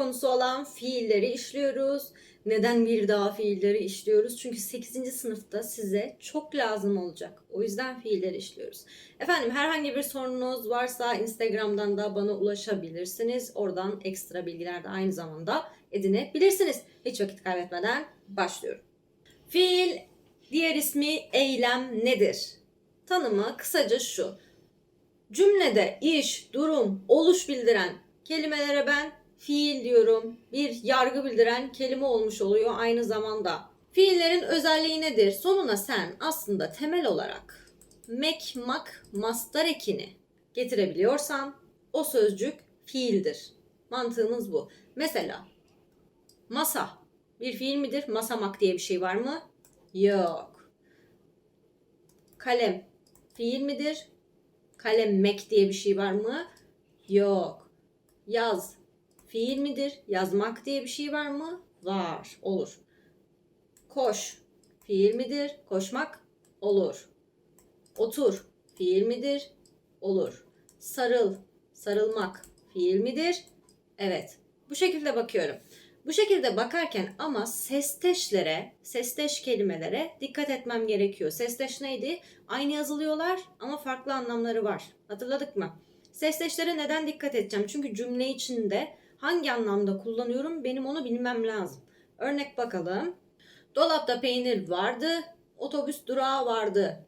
konusu olan fiilleri işliyoruz. Neden bir daha fiilleri işliyoruz? Çünkü 8. sınıfta size çok lazım olacak. O yüzden fiilleri işliyoruz. Efendim herhangi bir sorunuz varsa Instagram'dan da bana ulaşabilirsiniz. Oradan ekstra bilgiler de aynı zamanda edinebilirsiniz. Hiç vakit kaybetmeden başlıyorum. Fiil diğer ismi eylem nedir? Tanımı kısaca şu. Cümlede iş, durum, oluş bildiren kelimelere ben fiil diyorum. Bir yargı bildiren kelime olmuş oluyor aynı zamanda. Fiillerin özelliği nedir? Sonuna sen aslında temel olarak mek, mak, mastar ekini getirebiliyorsan o sözcük fiildir. Mantığımız bu. Mesela masa bir fiil midir? Masamak diye bir şey var mı? Yok. Kalem fiil midir? Kalemmek diye bir şey var mı? Yok. Yaz fiil midir? Yazmak diye bir şey var mı? Var. Olur. Koş fiil midir? Koşmak olur. Otur fiil midir? Olur. Sarıl, sarılmak fiil midir? Evet. Bu şekilde bakıyorum. Bu şekilde bakarken ama sesteşlere, sesteş kelimelere dikkat etmem gerekiyor. Sesteş neydi? Aynı yazılıyorlar ama farklı anlamları var. Hatırladık mı? Sesteşlere neden dikkat edeceğim? Çünkü cümle içinde hangi anlamda kullanıyorum benim onu bilmem lazım. Örnek bakalım. Dolapta peynir vardı, otobüs durağı vardı.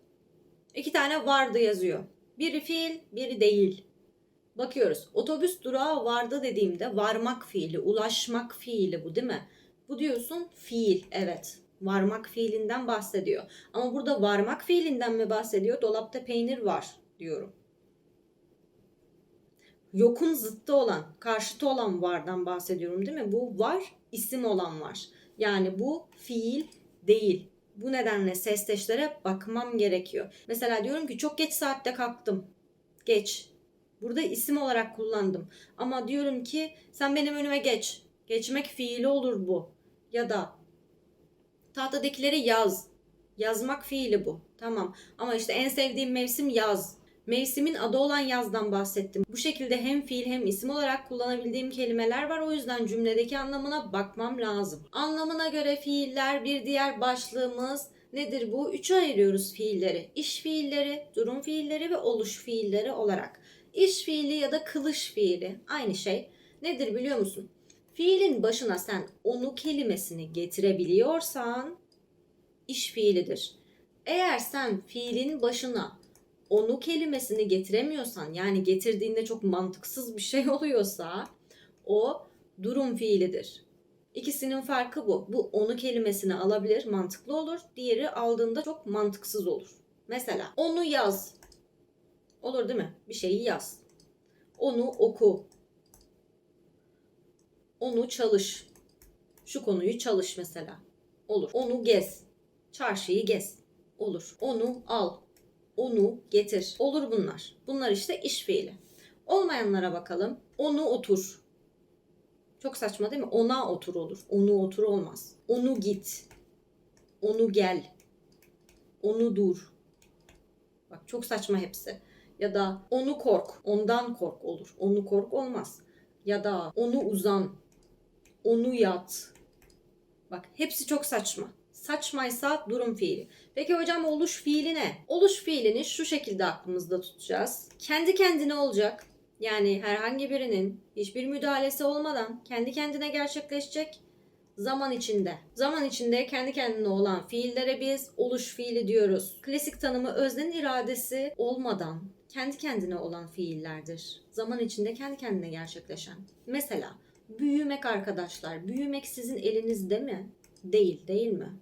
İki tane vardı yazıyor. Biri fiil, biri değil. Bakıyoruz. Otobüs durağı vardı dediğimde varmak fiili, ulaşmak fiili bu değil mi? Bu diyorsun fiil. Evet. Varmak fiilinden bahsediyor. Ama burada varmak fiilinden mi bahsediyor? Dolapta peynir var diyorum. Yokun zıttı olan, karşıtı olan vardan bahsediyorum değil mi? Bu var, isim olan var. Yani bu fiil değil. Bu nedenle sesteşlere bakmam gerekiyor. Mesela diyorum ki çok geç saatte kalktım. Geç. Burada isim olarak kullandım. Ama diyorum ki sen benim önüme geç. Geçmek fiili olur bu. Ya da tahtadakileri yaz. Yazmak fiili bu. Tamam. Ama işte en sevdiğim mevsim yaz. Mevsimin adı olan yazdan bahsettim. Bu şekilde hem fiil hem isim olarak kullanabildiğim kelimeler var. O yüzden cümledeki anlamına bakmam lazım. Anlamına göre fiiller bir diğer başlığımız nedir bu? Üçe ayırıyoruz fiilleri. İş fiilleri, durum fiilleri ve oluş fiilleri olarak. İş fiili ya da kılış fiili aynı şey. Nedir biliyor musun? Fiilin başına sen onu kelimesini getirebiliyorsan iş fiilidir. Eğer sen fiilin başına onu kelimesini getiremiyorsan yani getirdiğinde çok mantıksız bir şey oluyorsa o durum fiilidir. İkisinin farkı bu. Bu onu kelimesini alabilir, mantıklı olur. Diğeri aldığında çok mantıksız olur. Mesela onu yaz. Olur değil mi? Bir şeyi yaz. Onu oku. Onu çalış. Şu konuyu çalış mesela. Olur. Onu gez. Çarşıyı gez. Olur. Onu al. Onu getir. Olur bunlar. Bunlar işte iş fiili. Olmayanlara bakalım. Onu otur. Çok saçma değil mi? Ona otur olur. Onu otur olmaz. Onu git. Onu gel. Onu dur. Bak çok saçma hepsi. Ya da onu kork. Ondan kork olur. Onu kork olmaz. Ya da onu uzan. Onu yat. Bak hepsi çok saçma. Saçmaysa durum fiili. Peki hocam oluş fiili ne? Oluş fiilini şu şekilde aklımızda tutacağız. Kendi kendine olacak. Yani herhangi birinin hiçbir müdahalesi olmadan kendi kendine gerçekleşecek zaman içinde. Zaman içinde kendi kendine olan fiillere biz oluş fiili diyoruz. Klasik tanımı öznenin iradesi olmadan kendi kendine olan fiillerdir. Zaman içinde kendi kendine gerçekleşen. Mesela büyümek arkadaşlar. Büyümek sizin elinizde mi? Değil, değil mi?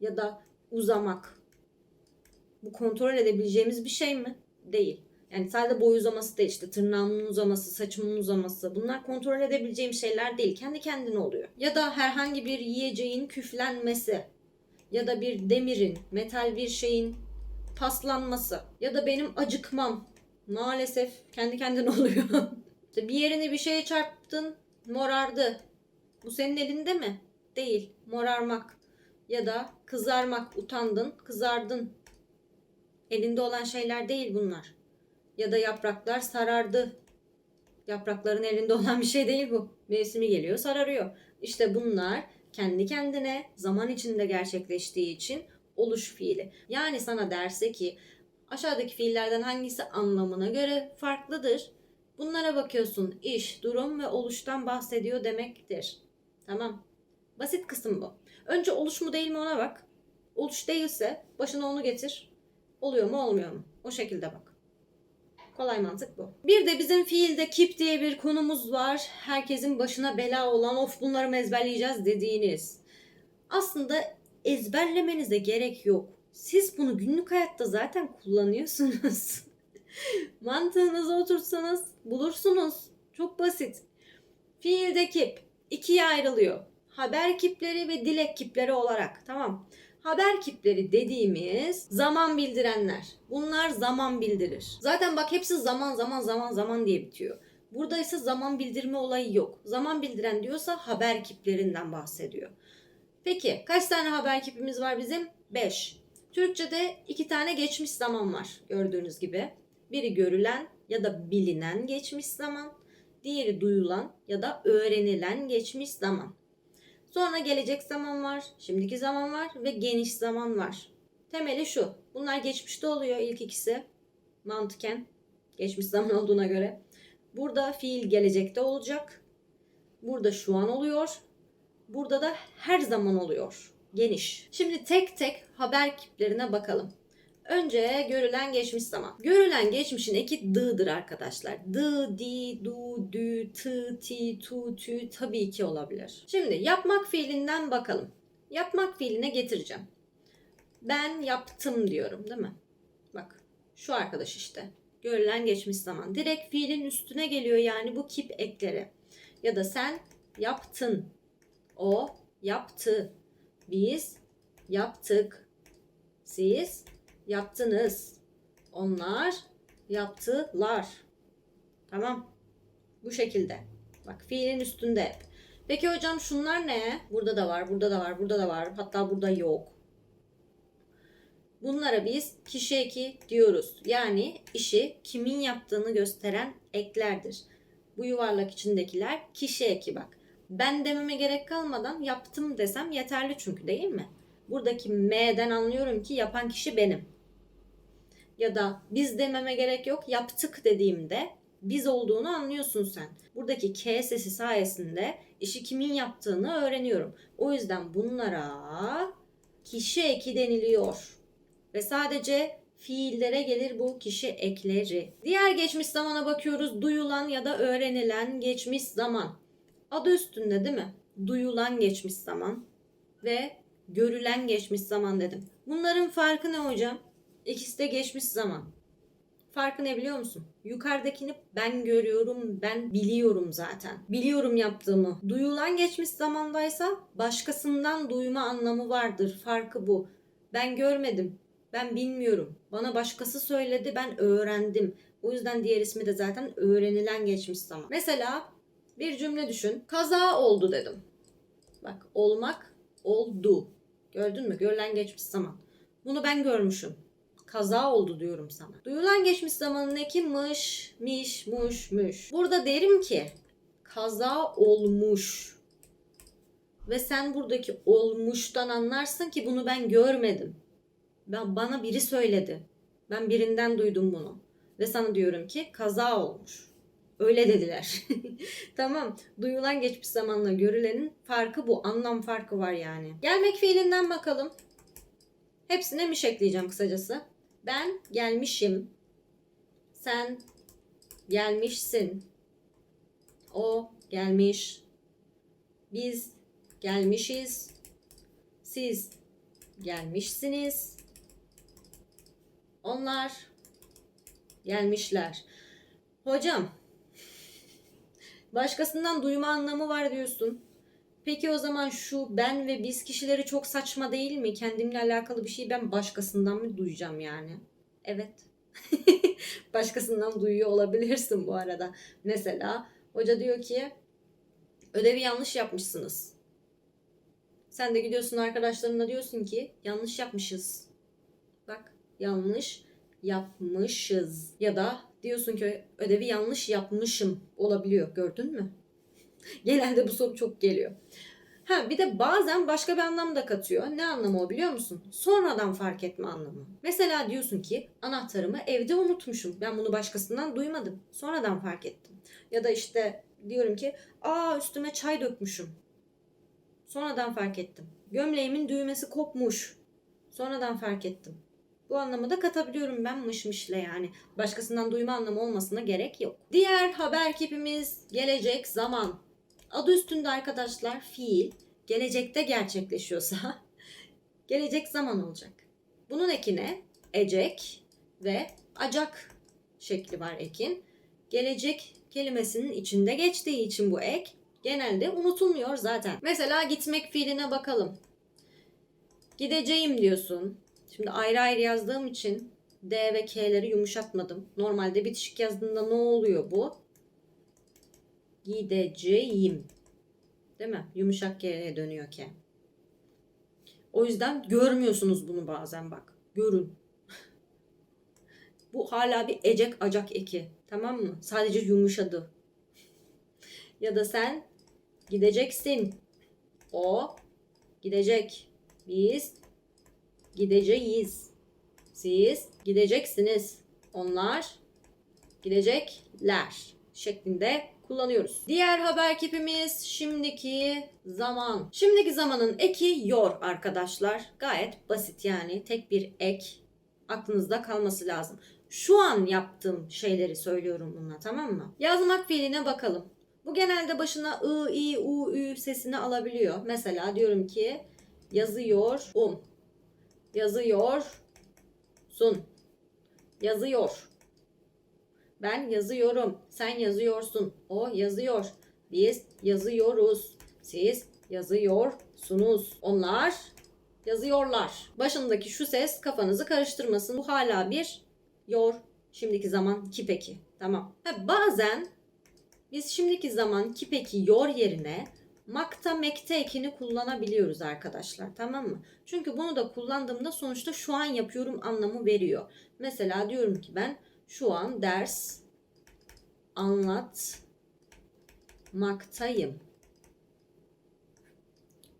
Ya da uzamak. Bu kontrol edebileceğimiz bir şey mi? Değil. Yani sadece boy uzaması değil işte tırnağımın uzaması, saçımın uzaması bunlar kontrol edebileceğim şeyler değil. Kendi kendine oluyor. Ya da herhangi bir yiyeceğin küflenmesi ya da bir demirin, metal bir şeyin paslanması ya da benim acıkmam maalesef kendi kendine oluyor. işte bir yerini bir şeye çarptın, morardı. Bu senin elinde mi? Değil. Morarmak ya da kızarmak, utandın, kızardın. Elinde olan şeyler değil bunlar. Ya da yapraklar sarardı. Yaprakların elinde olan bir şey değil bu. Mevsimi geliyor sararıyor. İşte bunlar kendi kendine zaman içinde gerçekleştiği için oluş fiili. Yani sana derse ki aşağıdaki fiillerden hangisi anlamına göre farklıdır? Bunlara bakıyorsun. İş, durum ve oluştan bahsediyor demektir. Tamam. Basit kısım bu. Önce oluş mu değil mi ona bak. Oluş değilse başına onu getir. Oluyor mu olmuyor mu? O şekilde bak. Kolay mantık bu. Bir de bizim fiilde keep diye bir konumuz var. Herkesin başına bela olan of bunları mı ezberleyeceğiz dediğiniz. Aslında ezberlemenize gerek yok. Siz bunu günlük hayatta zaten kullanıyorsunuz. Mantığınıza oturtsanız bulursunuz. Çok basit. Fiilde kip ikiye ayrılıyor. Haber kipleri ve dilek kipleri olarak. Tamam. Haber kipleri dediğimiz zaman bildirenler. Bunlar zaman bildirir. Zaten bak hepsi zaman zaman zaman zaman diye bitiyor. Burada ise zaman bildirme olayı yok. Zaman bildiren diyorsa haber kiplerinden bahsediyor. Peki kaç tane haber kipimiz var bizim? 5. Türkçe'de iki tane geçmiş zaman var gördüğünüz gibi. Biri görülen ya da bilinen geçmiş zaman. Diğeri duyulan ya da öğrenilen geçmiş zaman. Sonra gelecek zaman var, şimdiki zaman var ve geniş zaman var. Temeli şu. Bunlar geçmişte oluyor ilk ikisi. Mantıken. Geçmiş zaman olduğuna göre. Burada fiil gelecekte olacak. Burada şu an oluyor. Burada da her zaman oluyor. Geniş. Şimdi tek tek haber kiplerine bakalım. Önce görülen geçmiş zaman. Görülen geçmişin eki dı'dır arkadaşlar. Dı, di, du, dü, tı, ti, tu, tü tabii ki olabilir. Şimdi yapmak fiilinden bakalım. Yapmak fiiline getireceğim. Ben yaptım diyorum değil mi? Bak şu arkadaş işte. Görülen geçmiş zaman. Direkt fiilin üstüne geliyor yani bu kip ekleri. Ya da sen yaptın. O yaptı. Biz yaptık. Siz yaptınız. Onlar yaptılar. Tamam. Bu şekilde. Bak fiilin üstünde hep. Peki hocam şunlar ne? Burada da var, burada da var, burada da var. Hatta burada yok. Bunlara biz kişi eki diyoruz. Yani işi kimin yaptığını gösteren eklerdir. Bu yuvarlak içindekiler kişi eki bak. Ben dememe gerek kalmadan yaptım desem yeterli çünkü değil mi? Buradaki M'den anlıyorum ki yapan kişi benim. Ya da biz dememe gerek yok yaptık dediğimde biz olduğunu anlıyorsun sen. Buradaki K sesi sayesinde işi kimin yaptığını öğreniyorum. O yüzden bunlara kişi eki deniliyor. Ve sadece fiillere gelir bu kişi ekleri. Diğer geçmiş zamana bakıyoruz. Duyulan ya da öğrenilen geçmiş zaman. Adı üstünde değil mi? Duyulan geçmiş zaman ve görülen geçmiş zaman dedim. Bunların farkı ne hocam? İkisi de geçmiş zaman. Farkı ne biliyor musun? Yukarıdakini ben görüyorum, ben biliyorum zaten. Biliyorum yaptığımı. Duyulan geçmiş zamandaysa başkasından duyma anlamı vardır. Farkı bu. Ben görmedim. Ben bilmiyorum. Bana başkası söyledi, ben öğrendim. O yüzden diğer ismi de zaten öğrenilen geçmiş zaman. Mesela bir cümle düşün. Kaza oldu dedim. Bak olmak oldu. Gördün mü? Görülen geçmiş zaman. Bunu ben görmüşüm. Kaza oldu diyorum sana. Duyulan geçmiş zamanın eki mış, miş, muş, müş. Burada derim ki kaza olmuş. Ve sen buradaki olmuştan anlarsın ki bunu ben görmedim. Ben bana biri söyledi. Ben birinden duydum bunu. Ve sana diyorum ki kaza olmuş. Öyle dediler. tamam. Duyulan geçmiş zamanla görülenin farkı bu. Anlam farkı var yani. Gelmek fiilinden bakalım. Hepsine miş ekleyeceğim kısacası. Ben gelmişim. Sen gelmişsin. O gelmiş. Biz gelmişiz. Siz gelmişsiniz. Onlar gelmişler. Hocam başkasından duyma anlamı var diyorsun. Peki o zaman şu ben ve biz kişileri çok saçma değil mi? Kendimle alakalı bir şeyi ben başkasından mı duyacağım yani? Evet. başkasından duyuyor olabilirsin bu arada. Mesela hoca diyor ki ödevi yanlış yapmışsınız. Sen de gidiyorsun arkadaşlarına diyorsun ki yanlış yapmışız. Bak yanlış yapmışız ya da Diyorsun ki ödevi yanlış yapmışım olabiliyor. Gördün mü? Genelde bu soru çok geliyor. Ha bir de bazen başka bir anlam da katıyor. Ne anlamı o biliyor musun? Sonradan fark etme anlamı. Mesela diyorsun ki anahtarımı evde unutmuşum. Ben bunu başkasından duymadım. Sonradan fark ettim. Ya da işte diyorum ki aa üstüme çay dökmüşüm. Sonradan fark ettim. Gömleğimin düğmesi kopmuş. Sonradan fark ettim. Bu anlamı da katabiliyorum ben mışmışle yani. Başkasından duyma anlamı olmasına gerek yok. Diğer haber kipimiz gelecek zaman. Adı üstünde arkadaşlar fiil gelecekte gerçekleşiyorsa gelecek zaman olacak. Bunun ekine ecek ve acak şekli var ekin. Gelecek kelimesinin içinde geçtiği için bu ek genelde unutulmuyor zaten. Mesela gitmek fiiline bakalım. Gideceğim diyorsun. Şimdi ayrı ayrı yazdığım için D ve K'leri yumuşatmadım. Normalde bitişik yazdığında ne oluyor bu? Gideceğim. Değil mi? Yumuşak G'ye dönüyor K. O yüzden görmüyorsunuz bunu bazen bak. Görün. bu hala bir ecek acak eki. Tamam mı? Sadece yumuşadı. ya da sen gideceksin. O gidecek. Biz gideceğiz. Siz gideceksiniz. Onlar gidecekler şeklinde kullanıyoruz. Diğer haber kipimiz şimdiki zaman. Şimdiki zamanın eki yor arkadaşlar. Gayet basit yani tek bir ek aklınızda kalması lazım. Şu an yaptığım şeyleri söylüyorum bununla tamam mı? Yazmak fiiline bakalım. Bu genelde başına ı, i, u, ü sesini alabiliyor. Mesela diyorum ki yazıyor um. Yazıyorsun. Yazıyor. Ben yazıyorum. Sen yazıyorsun. O yazıyor. Biz yazıyoruz. Siz yazıyorsunuz. Onlar yazıyorlar. Başındaki şu ses kafanızı karıştırmasın. Bu hala bir yor. Şimdiki zaman kipeki. Tamam. Ha, bazen biz şimdiki zaman kipeki yor yerine makta mekte ekini kullanabiliyoruz arkadaşlar. Tamam mı? Çünkü bunu da kullandığımda sonuçta şu an yapıyorum anlamı veriyor. Mesela diyorum ki ben şu an ders anlatmaktayım.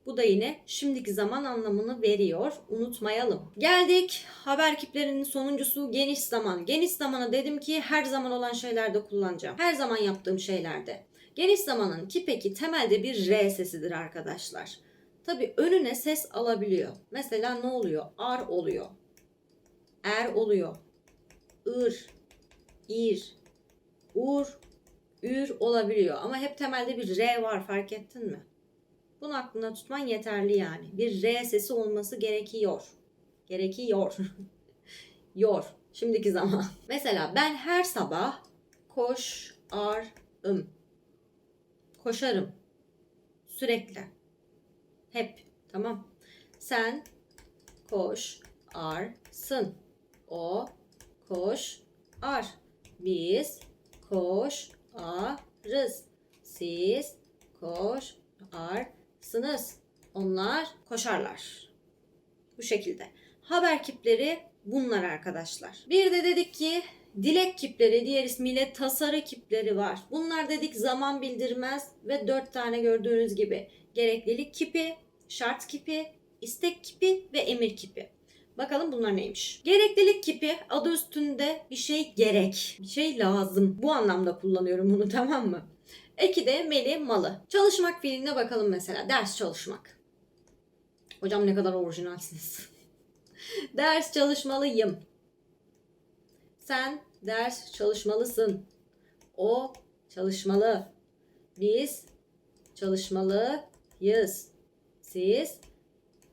Bu da yine şimdiki zaman anlamını veriyor. Unutmayalım. Geldik haber kiplerinin sonuncusu geniş zaman. Geniş zamanı dedim ki her zaman olan şeylerde kullanacağım. Her zaman yaptığım şeylerde. Geniş zamanın kipeki temelde bir R sesidir arkadaşlar. Tabi önüne ses alabiliyor. Mesela ne oluyor? Ar oluyor. Er oluyor. Ir, ir, ur, ür olabiliyor. Ama hep temelde bir R var fark ettin mi? Bunu aklında tutman yeterli yani. Bir R sesi olması gerekiyor. Gerekiyor. Yor. Şimdiki zaman. Mesela ben her sabah koşarım. Koşarım. Sürekli. Hep. Tamam. Sen koşarsın. O koşar. Biz koşarız. Siz koşarsınız. Onlar koşarlar. Bu şekilde. Haber kipleri bunlar arkadaşlar. Bir de dedik ki dilek kipleri, diğer ismiyle tasarı kipleri var. Bunlar dedik zaman bildirmez ve dört tane gördüğünüz gibi gereklilik kipi, şart kipi, istek kipi ve emir kipi. Bakalım bunlar neymiş? Gereklilik kipi adı üstünde bir şey gerek, bir şey lazım. Bu anlamda kullanıyorum bunu tamam mı? Eki de meli malı. Çalışmak fiiline bakalım mesela. Ders çalışmak. Hocam ne kadar orijinalsiniz. ders çalışmalıyım. Sen ders çalışmalısın. O çalışmalı. Biz çalışmalıyız. Siz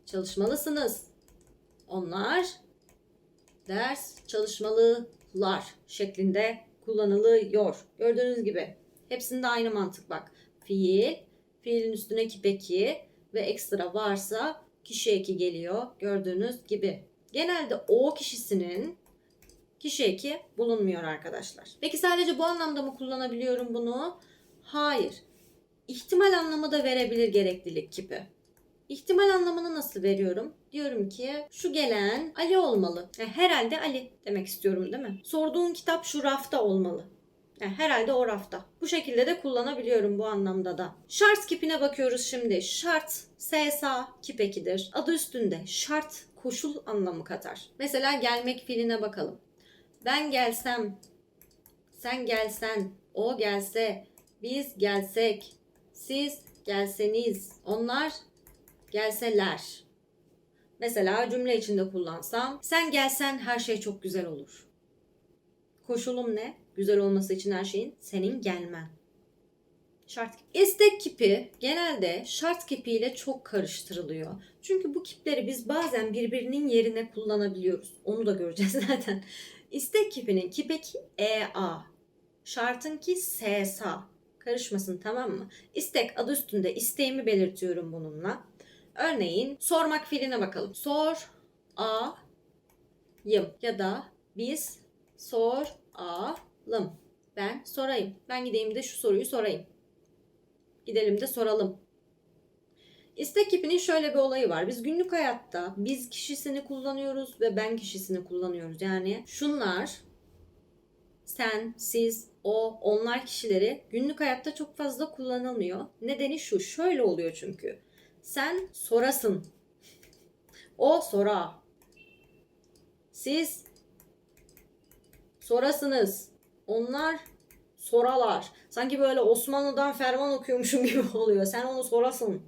çalışmalısınız. Onlar ders çalışmalılar şeklinde kullanılıyor. Gördüğünüz gibi hepsinde aynı mantık bak. Fiil, fiilin üstüne kipeki ve ekstra varsa kişi eki geliyor. Gördüğünüz gibi. Genelde o kişisinin kişi eki bulunmuyor arkadaşlar. Peki sadece bu anlamda mı kullanabiliyorum bunu? Hayır. İhtimal anlamı da verebilir gereklilik kipi. İhtimal anlamını nasıl veriyorum? Diyorum ki şu gelen Ali olmalı. E, herhalde Ali demek istiyorum değil mi? Sorduğun kitap şu rafta olmalı. E, herhalde o rafta. Bu şekilde de kullanabiliyorum bu anlamda da. Şart kipine bakıyoruz şimdi. Şart, SSA kip ekidir. Adı üstünde şart koşul anlamı katar. Mesela gelmek fiiline bakalım. Ben gelsem, sen gelsen, o gelse, biz gelsek, siz gelseniz, onlar gelseler. Mesela cümle içinde kullansam, sen gelsen her şey çok güzel olur. Koşulum ne? Güzel olması için her şeyin senin gelmen. Şart İstek kipi genelde şart kipiyle çok karıştırılıyor. Çünkü bu kipleri biz bazen birbirinin yerine kullanabiliyoruz. Onu da göreceğiz zaten. İstek kipinin kipeki EA. Şartın ki SSA. Karışmasın tamam mı? İstek adı üstünde isteğimi belirtiyorum bununla. Örneğin sormak fiiline bakalım. Sor a yım ya da biz sor a lım. Ben sorayım. Ben gideyim de şu soruyu sorayım. Gidelim de soralım. İstek kipinin şöyle bir olayı var. Biz günlük hayatta biz kişisini kullanıyoruz ve ben kişisini kullanıyoruz. Yani şunlar sen, siz, o, onlar kişileri günlük hayatta çok fazla kullanılmıyor. Nedeni şu. Şöyle oluyor çünkü. Sen sorasın. O sora. Siz sorasınız. Onlar soralar. Sanki böyle Osmanlı'dan ferman okuyormuşum gibi oluyor. Sen onu sorasın.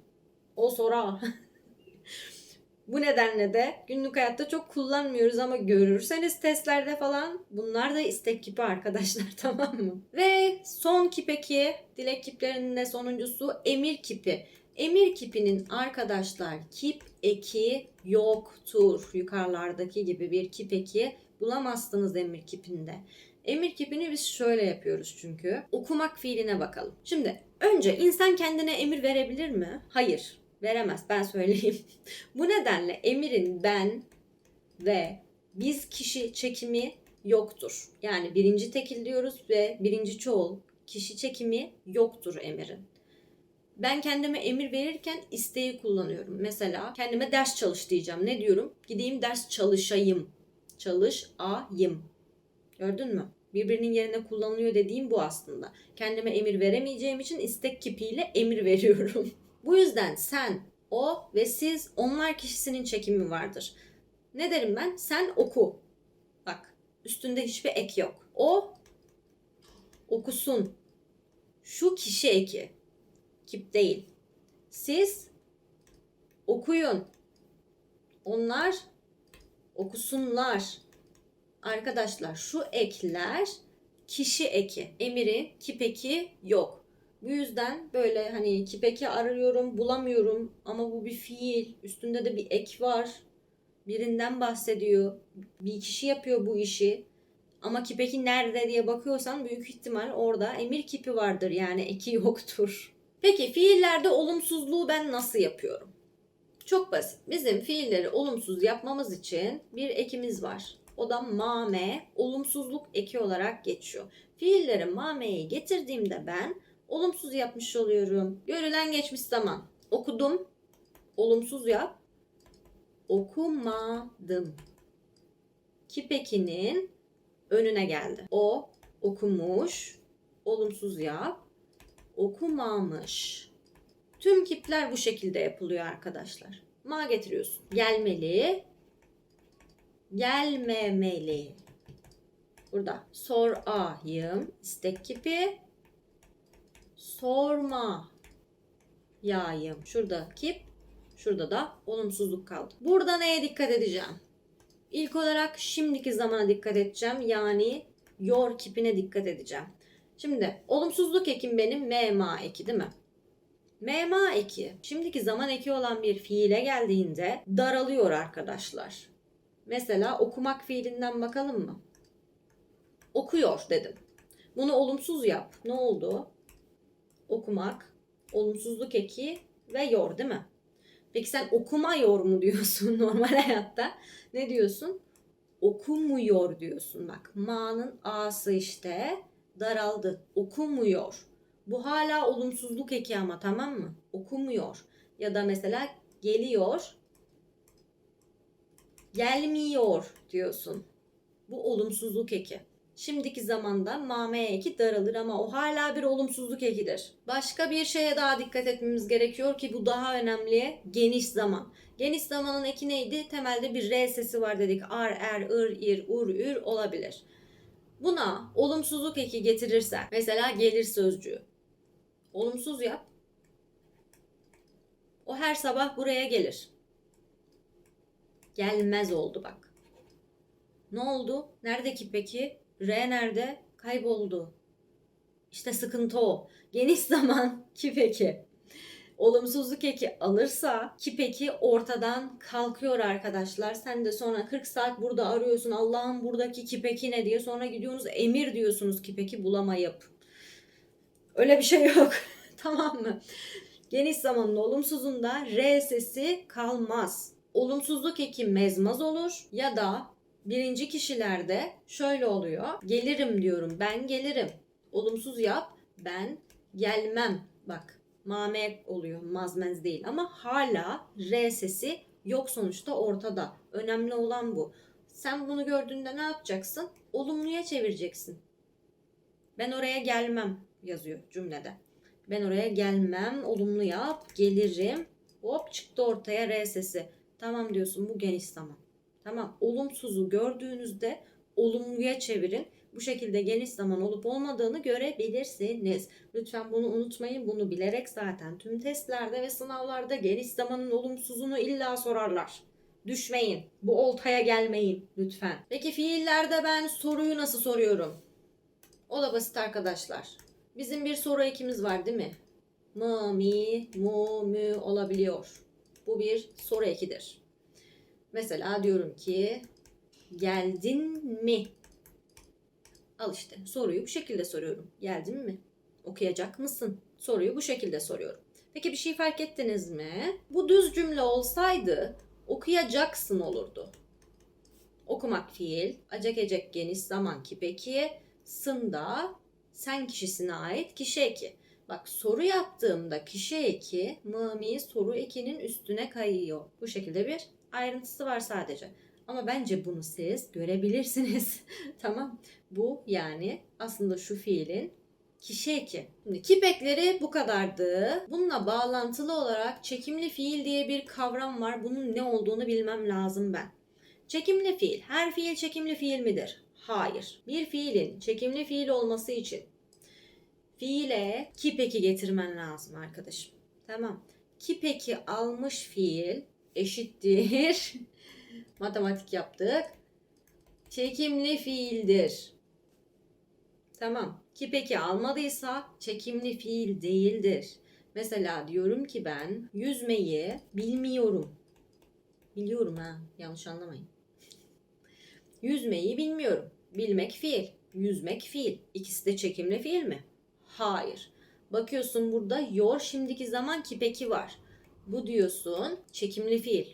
O sora. Bu nedenle de günlük hayatta çok kullanmıyoruz ama görürseniz testlerde falan bunlar da istek kipi arkadaşlar tamam mı? Ve son kipeki dilek kiplerinin de sonuncusu emir kipi. Emir kipinin arkadaşlar kip eki yoktur. Yukarılardaki gibi bir kip eki bulamazsınız emir kipinde. Emir kipini biz şöyle yapıyoruz çünkü. Okumak fiiline bakalım. Şimdi önce insan kendine emir verebilir mi? Hayır. Veremez. Ben söyleyeyim. Bu nedenle emirin ben ve biz kişi çekimi yoktur. Yani birinci tekil diyoruz ve birinci çoğul kişi çekimi yoktur emirin. Ben kendime emir verirken isteği kullanıyorum. Mesela kendime ders çalış diyeceğim. Ne diyorum? Gideyim ders çalışayım. Çalışayım. Gördün mü? Birbirinin yerine kullanılıyor dediğim bu aslında. Kendime emir veremeyeceğim için istek kipiyle emir veriyorum. bu yüzden sen, o ve siz, onlar kişisinin çekimi vardır. Ne derim ben? Sen oku. Bak üstünde hiçbir ek yok. O okusun. Şu kişi eki. Kip değil. Siz okuyun. Onlar okusunlar. Arkadaşlar şu ekler kişi eki. Emirin kip eki yok. Bu yüzden böyle hani kip eki arıyorum bulamıyorum ama bu bir fiil. Üstünde de bir ek var. Birinden bahsediyor. Bir kişi yapıyor bu işi. Ama kipeki nerede diye bakıyorsan büyük ihtimal orada emir kipi vardır yani eki yoktur. Peki fiillerde olumsuzluğu ben nasıl yapıyorum? Çok basit. Bizim fiilleri olumsuz yapmamız için bir ekimiz var. O da mame, olumsuzluk eki olarak geçiyor. Fiilleri mameyi getirdiğimde ben olumsuz yapmış oluyorum. Görülen geçmiş zaman. Okudum, olumsuz yap. Okumadım. Kipekinin önüne geldi. O okumuş, olumsuz yap. Okumamış. Tüm kipler bu şekilde yapılıyor arkadaşlar. Ma getiriyorsun. Gelmeli, gelmemeli. Burada sor ahim istek kipi sorma yayım. Şurada kip, şurada da olumsuzluk kaldı. Burada neye dikkat edeceğim? İlk olarak şimdiki zamana dikkat edeceğim. Yani yor kipine dikkat edeceğim. Şimdi olumsuzluk ekim benim mema eki değil mi? Mema eki şimdiki zaman eki olan bir fiile geldiğinde daralıyor arkadaşlar. Mesela okumak fiilinden bakalım mı? Okuyor dedim. Bunu olumsuz yap. Ne oldu? Okumak, olumsuzluk eki ve yor değil mi? Peki sen okumuyor mu diyorsun normal hayatta? Ne diyorsun? Okumuyor diyorsun. Bak ma'nın a'sı işte daraldı. Okumuyor. Bu hala olumsuzluk eki ama tamam mı? Okumuyor. Ya da mesela geliyor Gelmiyor diyorsun. Bu olumsuzluk eki. Şimdiki zamanda mame eki daralır ama o hala bir olumsuzluk ekidir. Başka bir şeye daha dikkat etmemiz gerekiyor ki bu daha önemli. Geniş zaman. Geniş zamanın eki neydi? Temelde bir R sesi var dedik. Ar, er, ır, ir, ur, ür olabilir. Buna olumsuzluk eki getirirsen, mesela gelir sözcüğü. Olumsuz yap. O her sabah buraya gelir. Gelmez oldu bak. Ne oldu? Nerede ki peki? R nerede? Kayboldu. İşte sıkıntı o. Geniş zaman ki peki. Olumsuzluk eki alırsa ki peki ortadan kalkıyor arkadaşlar. Sen de sonra 40 saat burada arıyorsun. Allah'ım buradaki ki peki ne diye. Sonra gidiyorsunuz emir diyorsunuz ki peki bulamayıp. Öyle bir şey yok. tamam mı? Geniş zamanın olumsuzunda R sesi kalmaz. Olumsuzluk eki mezmaz olur ya da birinci kişilerde şöyle oluyor. Gelirim diyorum. Ben gelirim. Olumsuz yap. Ben gelmem. Bak mame oluyor. Mazmez değil ama hala R sesi yok sonuçta ortada. Önemli olan bu. Sen bunu gördüğünde ne yapacaksın? Olumluya çevireceksin. Ben oraya gelmem yazıyor cümlede. Ben oraya gelmem. Olumlu yap. Gelirim. Hop çıktı ortaya R sesi. Tamam diyorsun bu geniş zaman. Tamam. Olumsuzu gördüğünüzde olumluya çevirin. Bu şekilde geniş zaman olup olmadığını görebilirsiniz. Lütfen bunu unutmayın. Bunu bilerek zaten tüm testlerde ve sınavlarda geniş zamanın olumsuzunu illa sorarlar. Düşmeyin. Bu oltaya gelmeyin lütfen. Peki fiillerde ben soruyu nasıl soruyorum? O da basit arkadaşlar. Bizim bir soru ekimiz var değil mi? Mı, mi, mu, mü olabiliyor. Bu bir soru ekidir. Mesela diyorum ki geldin mi? Al işte soruyu bu şekilde soruyorum. Geldin mi? Okuyacak mısın? Soruyu bu şekilde soruyorum. Peki bir şey fark ettiniz mi? Bu düz cümle olsaydı okuyacaksın olurdu. Okumak fiil, acak ecek geniş zaman ki peki, sında sen kişisine ait kişi eki. Bak soru yaptığımda kişi eki mı soru ekinin üstüne kayıyor. Bu şekilde bir ayrıntısı var sadece. Ama bence bunu siz görebilirsiniz. tamam. Bu yani aslında şu fiilin kişi eki. Şimdi kipekleri bu kadardı. Bununla bağlantılı olarak çekimli fiil diye bir kavram var. Bunun ne olduğunu bilmem lazım ben. Çekimli fiil. Her fiil çekimli fiil midir? Hayır. Bir fiilin çekimli fiil olması için fiile kipeki getirmen lazım arkadaşım. Tamam. Kipeki almış fiil eşittir. Matematik yaptık. Çekimli fiildir. Tamam. Kipeki almadıysa çekimli fiil değildir. Mesela diyorum ki ben yüzmeyi bilmiyorum. Biliyorum ha. Yanlış anlamayın. Yüzmeyi bilmiyorum. Bilmek fiil. Yüzmek fiil. İkisi de çekimli fiil mi? Hayır. Bakıyorsun burada yor şimdiki zaman kipeki var. Bu diyorsun çekimli fiil.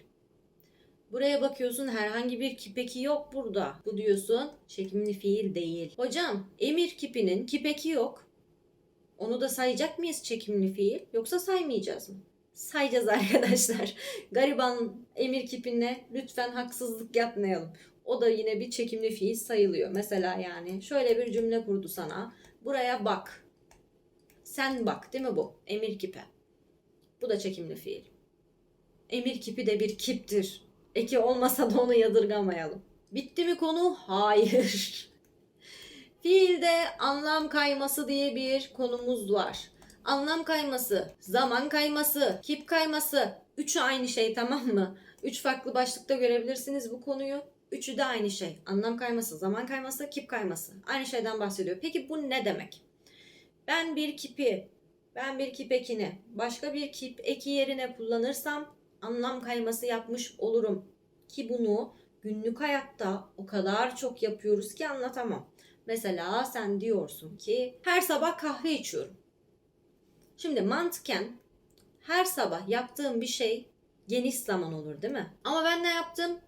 Buraya bakıyorsun herhangi bir kipeki yok burada. Bu diyorsun çekimli fiil değil. Hocam emir kipinin kipeki yok. Onu da sayacak mıyız çekimli fiil yoksa saymayacağız mı? Sayacağız arkadaşlar. Gariban emir kipine lütfen haksızlık yapmayalım. O da yine bir çekimli fiil sayılıyor. Mesela yani şöyle bir cümle kurdu sana. Buraya bak. Sen bak değil mi bu? Emir kipe. Bu da çekimli fiil. Emir kipi de bir kiptir. Eki olmasa da onu yadırgamayalım. Bitti mi konu? Hayır. Fiilde anlam kayması diye bir konumuz var. Anlam kayması, zaman kayması, kip kayması. Üçü aynı şey tamam mı? Üç farklı başlıkta görebilirsiniz bu konuyu. Üçü de aynı şey. Anlam kayması, zaman kayması, kip kayması. Aynı şeyden bahsediyor. Peki bu ne demek? Ben bir kipi, ben bir kip ekini başka bir kip eki yerine kullanırsam anlam kayması yapmış olurum. Ki bunu günlük hayatta o kadar çok yapıyoruz ki anlatamam. Mesela sen diyorsun ki her sabah kahve içiyorum. Şimdi mantıken her sabah yaptığım bir şey geniş zaman olur değil mi? Ama ben ne yaptım?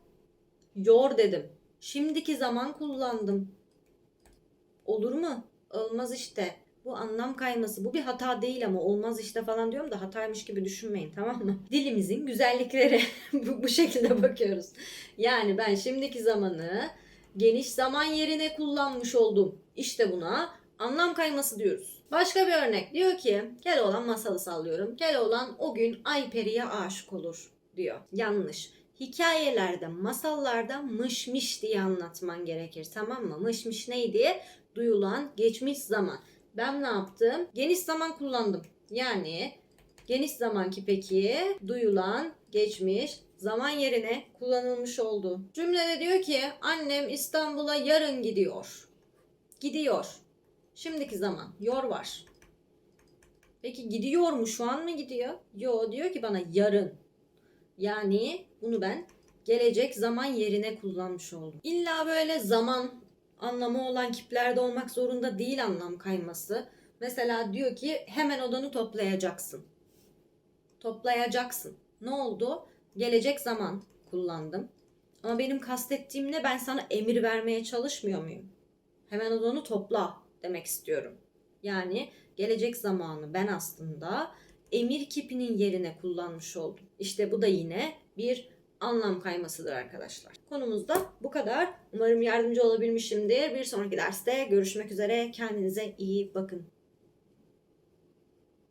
Yor dedim. Şimdiki zaman kullandım. Olur mu? Olmaz işte. Bu anlam kayması. Bu bir hata değil ama olmaz işte falan diyorum da hataymış gibi düşünmeyin tamam mı? Dilimizin güzellikleri. bu, bu şekilde bakıyoruz. Yani ben şimdiki zamanı geniş zaman yerine kullanmış oldum. İşte buna anlam kayması diyoruz. Başka bir örnek diyor ki Keloğlan masalı sallıyorum. Keloğlan o gün Ayperi'ye aşık olur diyor. Yanlış. Hikayelerde, masallarda mış mış diye anlatman gerekir tamam mı? Mış mış neydi? Duyulan geçmiş zaman. Ben ne yaptım? Geniş zaman kullandım. Yani geniş zamanki peki duyulan geçmiş zaman yerine kullanılmış oldu. Cümlede diyor ki annem İstanbul'a yarın gidiyor. Gidiyor. Şimdiki zaman yor var. Peki gidiyor mu? Şu an mı gidiyor? Yo diyor ki bana yarın. Yani bunu ben gelecek zaman yerine kullanmış oldum. İlla böyle zaman anlamı olan kiplerde olmak zorunda değil anlam kayması. Mesela diyor ki hemen odanı toplayacaksın. Toplayacaksın. Ne oldu? Gelecek zaman kullandım. Ama benim kastettiğim ne? Ben sana emir vermeye çalışmıyor muyum? Hemen odanı topla demek istiyorum. Yani gelecek zamanı ben aslında emir kipinin yerine kullanmış oldum. İşte bu da yine bir anlam kaymasıdır arkadaşlar. Konumuz da bu kadar. Umarım yardımcı olabilmişimdir. Bir sonraki derste görüşmek üzere. Kendinize iyi bakın.